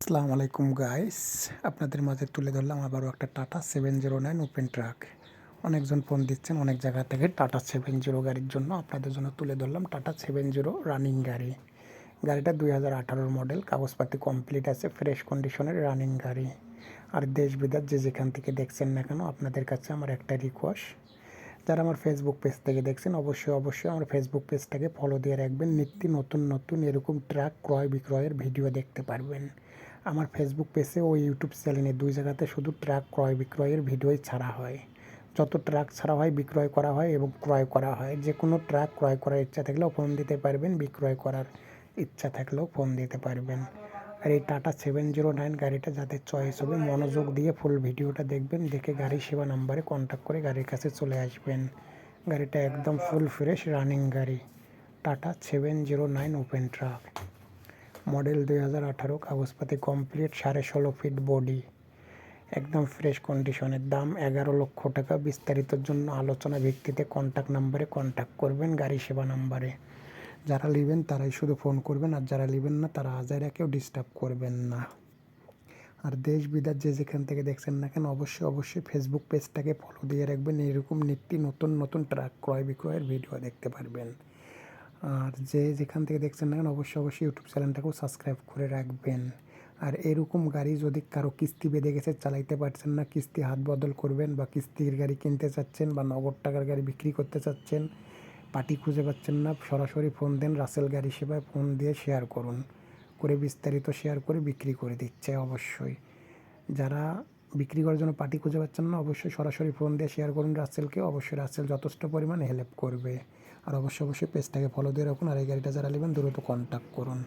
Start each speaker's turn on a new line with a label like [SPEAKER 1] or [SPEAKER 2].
[SPEAKER 1] আসসালামু আলাইকুম গাইস আপনাদের মাঝে তুলে ধরলাম আবারও একটা Tata seven zero nine open truck অনেকজন ফোন দিচ্ছেন, অনেক জায়গা থেকে টাটা সেভেন জিরো গাড়ির জন্য। আপনাদের জন্য তুলে ধরলাম টাটা সেভেন জিরো রানিং গাড়ি। গাড়িটা দুই হাজার আঠারোর মডেল কাগজপাতি কমপ্লিট আছে ফ্রেশ কন্ডিশনের রানিং গাড়ি। আর দেশ বিদেশ যে যেখান থেকে দেখছেন না কেন, আপনাদের কাছে আমার একটা রিকোয়েস্ট যারা আমার ফেসবুক পেজ থেকে দেখছেন, অবশ্যই অবশ্যই আমার ফেসবুক পেজটাকে ফলো দিয়ে রাখবেন। নিত্য নতুন নতুন এরকম ট্রাক ক্রয় বিক্রয়ের ভিডিও দেখতে পারবেন। আমার ফেসবুক পেজে ও ইউটিউব চ্যানেলে দুই জায়গাতে শুধু ট্রাক ক্রয় বিক্রয়ের ভিডিওই ছাড়া হয়। যত ট্রাক ছাড়া হয়, বিক্রয় করা হয় এবং ক্রয় করা হয়। যে কোনো ট্রাক ক্রয় করার ইচ্ছা থাকলেও ফোন দিতে পারবেন, বিক্রয় করার ইচ্ছা থাকলেও ফোন দিতে পারবেন। আর এই টাটা সেভেন জিরো নাইন গাড়িটা যাদের চয়েস হবে মনোযোগ দিয়ে ফুল ভিডিওটা দেখবেন, দেখে গাড়ি সেবা নাম্বারে কন্ট্যাক্ট করে গাড়ির কাছে চলে আসবেন। গাড়িটা একদম ফুল ফ্রেশ রানিং গাড়ি, Tata seven zero nine open truck model দুই হাজার আঠারো, কাগজপাতি কমপ্লিট সাড়ে ষোলো ফিট বডি একদম ফ্রেশ কন্ডিশনের দাম এগারো লক্ষ টাকা। বিস্তারিতর জন্য আলোচনা ভিত্তিতে কন্ট্যাক্ট নাম্বারে কন্ট্যাক্ট করবেন গাড়ি সেবা নাম্বারে। যারা নেবেন তারাই শুধু ফোন করবেন আর যারা নেবেন না তারা হাজারা কেউ ডিস্টার্ব করবেন না। আর দেশ বিদেশ যে যেখান থেকে দেখছেন না কেন অবশ্যই অবশ্যই ফেসবুক পেজটাকে ফলো দিয়ে রাখবেন। এরকম নিত্য নতুন নতুন ট্রাক ক্রয় বিক্রয়ের ভিডিও দেখতে পারবেন। আর যে যেখান থেকে দেখছেন না কেন অবশ্যই অবশ্যই ইউটিউব চ্যানেলটাকেও সাবস্ক্রাইব করে রাখবেন। আর এরকম গাড়ি যদি কারও কিস্তি বেঁধে গেছে, চালাইতে পারছেন না, কিস্তি হাত বদল করবেন বা কিস্তির গাড়ি কিনতে চাচ্ছেন বা নগদ টাকার গাড়ি বিক্রি করতে চাচ্ছেন পার্টি খুঁজে পাচ্ছেন না, সরাসরি ফোন দেন, রাসেল গাড়ি সেবায় ফোন দিয়ে শেয়ার করুন। করে বিস্তারিত শেয়ার করে বিক্রি করে দিচ্ছে অবশ্যই। যারা বিক্রি করার জন্য পার্টি খুঁজে পাচ্ছেন না, অবশ্যই সরাসরি ফোন দিয়ে শেয়ার করুন রাসেলকে। অবশ্যই রাসেল যথেষ্ট পরিমাণে হেল্প করবে। আর অবশ্যই অবশ্যই পেজটাকে ফলো দিয়ে রাখুন। আর এই গাড়িটা যারা নেবেন, দ্রুত কন্ট্যাক্ট করুন।